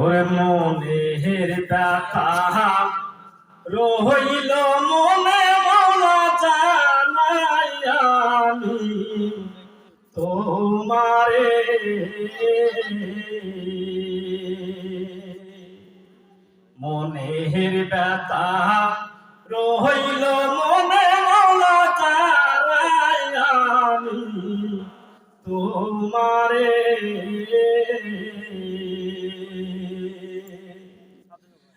ওরে মনের ব্যথা রহিল মনে মৌলা জানাই আমি তোমারে। মনের ব্যথা রহিল মনে মৌলা জানাই আমি তোমারে।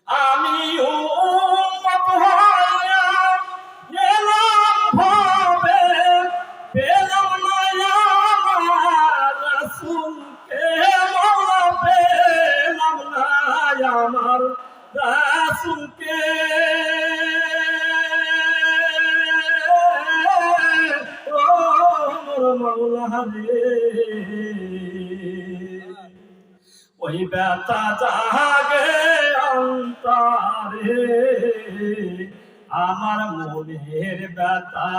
আমি আমার রাসূলকে। ও মোর মাওলা রে। ওই ব্যথা জাগে অন্তরে। আমার মনের ব্যথা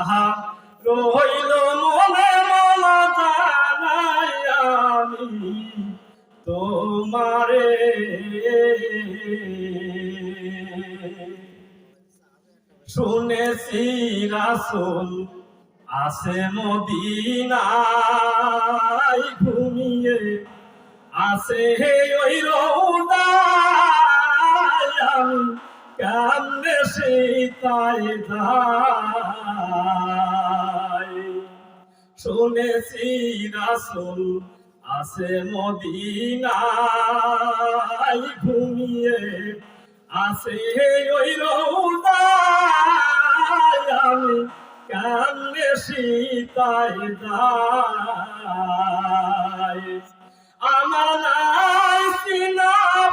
রইল মনে মন জানাই আমি তোমারে। শুনেছি রাসুল আসে ঘুমিয়ে আসে ওই রৌদায় আমি কেমনে সীতায় যাই শুনেছি রাসুল আসে মদিনায়, ঘুমিয়ে আসে ওই রৌদায় আমি কেমনে সীতায় যাই আমার নাই সিনা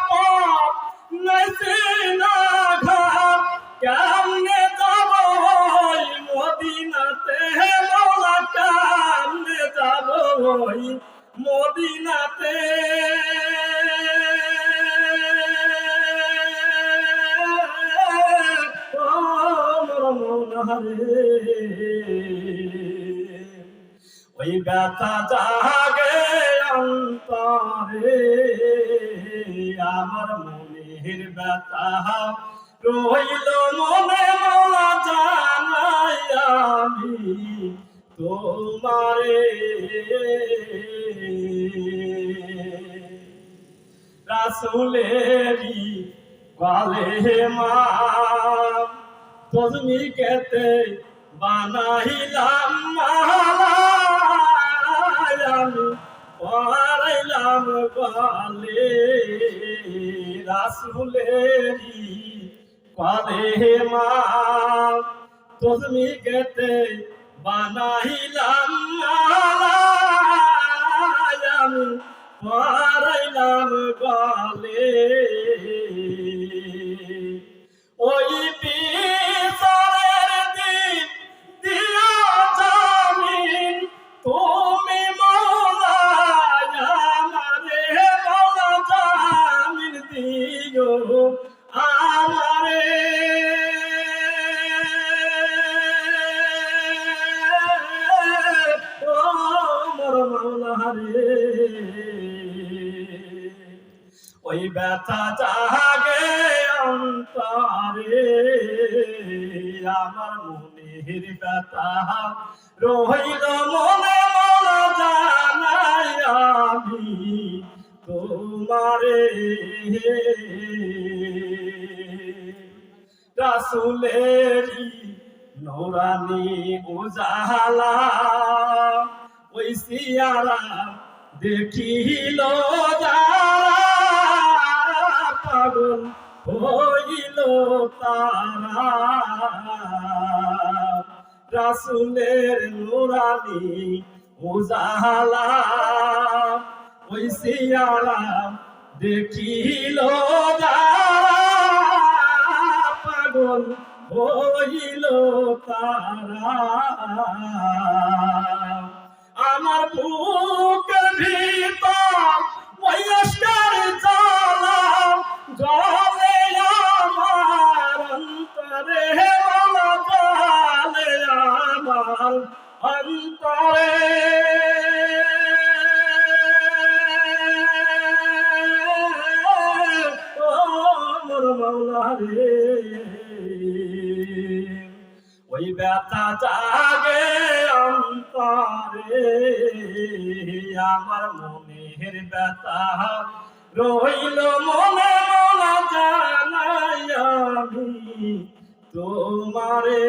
পথ, নাই সিনা যাব ওই মদিনাতে? মৌলা, কেমনে যাব ওই মদিনাতে? ওই ব্যথা জাগে আমার মনের ব্যথা রইল মনে মলা জানাই আমি তোমারে। রাসুলেরি গালে মা তজমি কেতে বানাইলাম মালা গালে রাসুলেরি গালে মা তুমি কেতে বানাইলাম আমি পড়াইলাম গালে রে ওই ব্যথা জাগে অন্তরে, আমার মনের ব্যথা রহিল মনে মন জানাই আমি তোমারে। রাসুলেরি নোরানি উজালা ওই সিয়ারা দেখিল পাগল হইল তারা। রাসুলের নুরানি উজালা। ওই সিয়ারা দেখিল পাগল হইল তারা। আমার বুকের ভিতর ব্যথা জাগে অন্তরে। আমার মনের ব্যথা রইল মনে মনা জানাই আমি তোমারে।